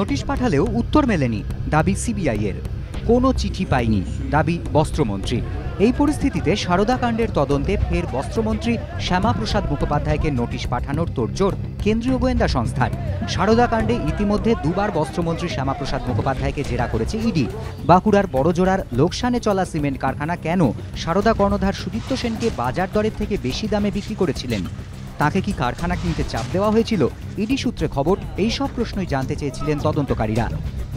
Notice পাঠালেও উত্তর মেলেনি দাবি সিবিআই এর কোনো চিঠি পাইনি দাবি বস্ত্রমন্ত্রী। এই পরিস্থিতিতে সারদা কাণ্ডের তদন্তে ফের বস্ত্রমন্ত্রী শ্যামাপ্রসাদ মুখোপাধ্যায়কে নোটিশ পাঠানোর তোড়জোড় কেন্দ্রীয় গোয়েন্দা সংস্থার। সারদা কাণ্ডে ইতিমধ্যে দুবার বস্ত্রমন্ত্রী শ্যামাপ্রসাদ মুখোপাধ্যায়কে জেরা করেছে ইডি। বাঁকুড়ার বড়জোড়ার লোকসানে চলা সিমেন্ট কারখানা কেন সারদা কর্ণধার সুদীপ্ত সেনকে বাজার দরের থেকে বেশি দামে বিক্রি করেছিলেন? তাকে কি কারখানা কিনতে চাপ দেওয়া হয়েছিল? ইডি সূত্রে খবর, এই সব প্রশ্নই জানতে চেয়েছিলেন তদন্তকারীরা।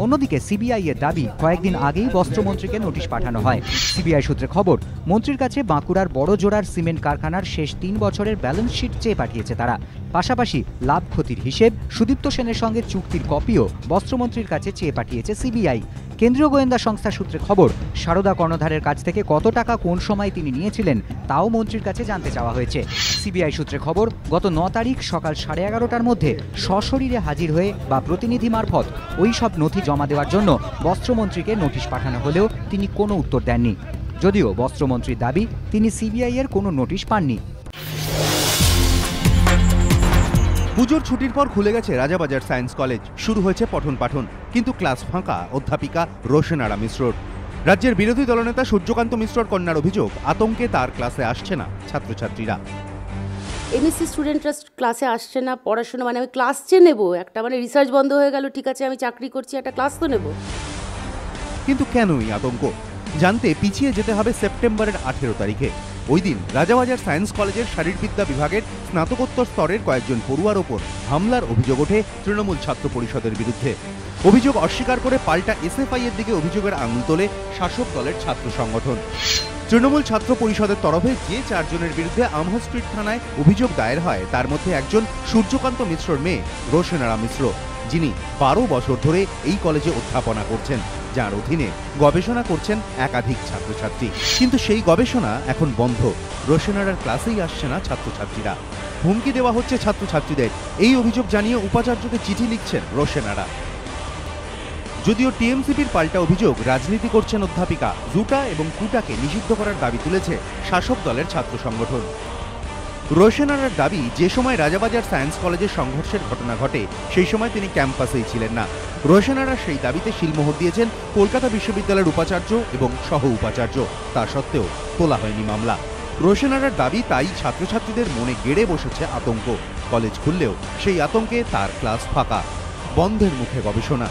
অন্যদিকে সিবিআই এর দাবি, কয়েকদিন আগেই বস্ত্রমন্ত্রীকে নোটিশ পাঠানো হয়। সিবিআই সূত্রে খবর, মন্ত্রীর কাছে বাঁকুড়ার বড় জোড়ার সিমেন্ট কারখানার শেষ তিন বছরের ব্যালেন্স শিট চেয়ে পাঠিয়েছে তারা। পাশাপাশি লাভ ক্ষতির হিসেব, সুদীপ্ত সেনের সঙ্গে চুক্তির কপিও বস্ত্রমন্ত্রীর কাছে চেয়ে পাঠিয়েছে সিবিআই। কেন্দ্রীয় গোয়েন্দা সংস্থা সূত্রে খবর, সারদা কর্ণধারের কাছ থেকে কত টাকা কোন সময় তিনি নিয়েছিলেন তাও মন্ত্রীর কাছে জানতে চাওয়া হয়েছে। সিবিআই সূত্রে খবর, গত ন তারিখ সকাল সাড়ে এগারোটার মধ্যে সশরীরে হাজির হয়ে বা প্রতিনিধি মারফত ওই সব নথি জমা দেওয়ার জন্য বস্ত্রমন্ত্রীকে নোটিশ পাঠানো হলেও তিনি কোনো উত্তর দেননি। যদিও বস্ত্রমন্ত্রীর দাবি, তিনি সিবিআই এর কোনো নোটিশ পাননি। পুজোর ছুটির পর খুলে গেছে রাজাবাজার সায়েন্স কলেজ। শুরু হয়েছে পঠন পাঠন। কিন্তু ক্লাস ফাঁকা অধ্যাপিকা রোশনারা মিশ্রর। রাজ্যের বিরোধী দলনেতা সূর্যকান্ত মিশ্রর কন্যার অভিযোগ আতঙ্কে তার ক্লাসে আসছে না ছাত্রছাত্রীরা। এমএসসি স্টুডেন্টরা ক্লাসে আসছে না পড়াশোনা মানে আমি ক্লাস যে নেব একটা মানে রিসার্চ বন্ধ হয়ে গেল ঠিক আছে আমি চাকরি করছি একটা ক্লাস তো নেব। কিন্তু কেনই আতঙ্ক? জানতে পিছিয়ে যেতে হবে সেপ্টেম্বরের আঠেরো তারিখে। ওই দিন রাজাবাজার সায়েন্স কলেজের শারীরবিদ্যা বিভাগের স্নাতকোত্তর স্তরের কয়েকজন পড়ুয়ার ওপর হামলার অভিযোগ ওঠে তৃণমূল ছাত্র পরিষদের বিরুদ্ধে। অভিযোগ অস্বীকার করে পাল্টা এসএফআই এর দিকে অভিযোগের আঙুল তোলে শাসক দলের ছাত্র সংগঠন। তৃণমূল ছাত্র পরিষদের তরফে যে চারজনের বিরুদ্ধে আমহ স্ট্রিট থানায় অভিযোগ দায়ের হয়, তার মধ্যে একজন সূর্যকান্ত মিশ্রর মেয়ে, রোশনারা মিশ্র, যিনি বারো বছর ধরে এই কলেজে অধ্যাপনা করছেন, যার অধীনে গবেষণা করছেন একাধিক ছাত্রছাত্রী। কিন্তু সেই গবেষণা এখন বন্ধ, রোশনারার ক্লাসেই আসছে না ছাত্রছাত্রীরা। হুমকি দেওয়া হচ্ছে ছাত্রছাত্রীদের। এই অভিযোগ জানিয়ে উপাচার্যকে চিঠি লিখছেন রোশনারা। যদিও টিএমসিপির পাল্টা অভিযোগ রাজনীতি করছেন অধ্যাপিকা জুটা এবং কুটাকে নিষিদ্ধ করার দাবি তুলেছে শাসক দলের ছাত্র সংগঠন। রোশনারার দাবি, যে সময় রাজাবাজার সায়েন্স কলেজের সংঘর্ষের ঘটনা ঘটে, সেই সময় তিনি ক্যাম্পাসেই ছিলেন না। রোশনারা সেই দাবিতে শিলমোহর দিয়েছেন কলকাতা বিশ্ববিদ্যালয়ের উপাচার্য এবং সহ উপাচার্য। তা সত্ত্বেও তোলা হয়নি মামলা। রোশনারার দাবি, তাই ছাত্রছাত্রীদের মনে গেড়ে বসেছে আতঙ্ক। কলেজ খুললেও সেই আতঙ্কে তার ক্লাস ফাঁকা। বন্ধের মুখে গবেষণা।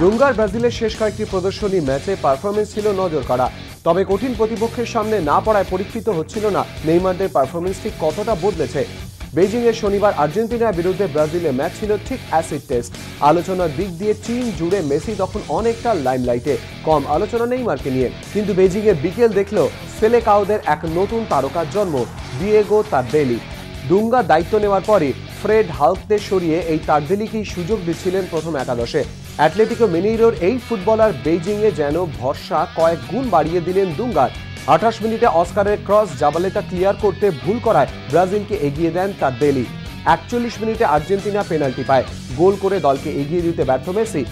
ডুঙ্গার ব্রাজিলের শেষ কয়েকটি প্রদর্শনী ম্যাচে পারফরমেন্স ছিল নজর কাড়া তবে কঠিন প্রতিপক্ষের সামনে না পড়ায় পরীক্ষিত হচ্ছিল না নেইমারদের পারফরমেন্স ঠিক কতটা বদলেছে। বেজিং এর শনিবার আর্জেন্টিনার বিরুদ্ধে ব্রাজিলে ম্যাচ ছিল ঠিক অ্যাসিড টেস্ট আলোচনার দিক দিয়ে চীন জুড়ে মেসি তখন অনেকটা লাইমলাইটে কম আলোচনা নেইমারকে নিয়ে। কিন্তু বেজিং এর বিকেল দেখল সেলেকাওদের এক নতুন তারকার জন্ম দিয়েগো তারদেলি ডুঙ্গা দায়িত্ব নেওয়ার পরে ফ্রেড হাল্কদের সরিয়ে এই তারদেলিকেই সুযোগ দিচ্ছিলেন প্রথম একাদশে। অ্যাটলেটিকো মিনিরোর এই ফুটবলার বেইজিংয়ে যেন ভরসা কয়েক গুণ বাড়িয়ে দিলেন দুঙ্গার। আঠাশ মিনিটে অস্কারের ক্রস জাবালেটা ক্লিয়ার করতে ভুল করায় ব্রাজিলকে এগিয়ে দেন তার দেলি একচল্লিশ মিনিটে আর্জেন্টিনা পেনাল্টি পায়। গোল করে দলকে এগিয়ে দিতে ব্যর্থ মেসি।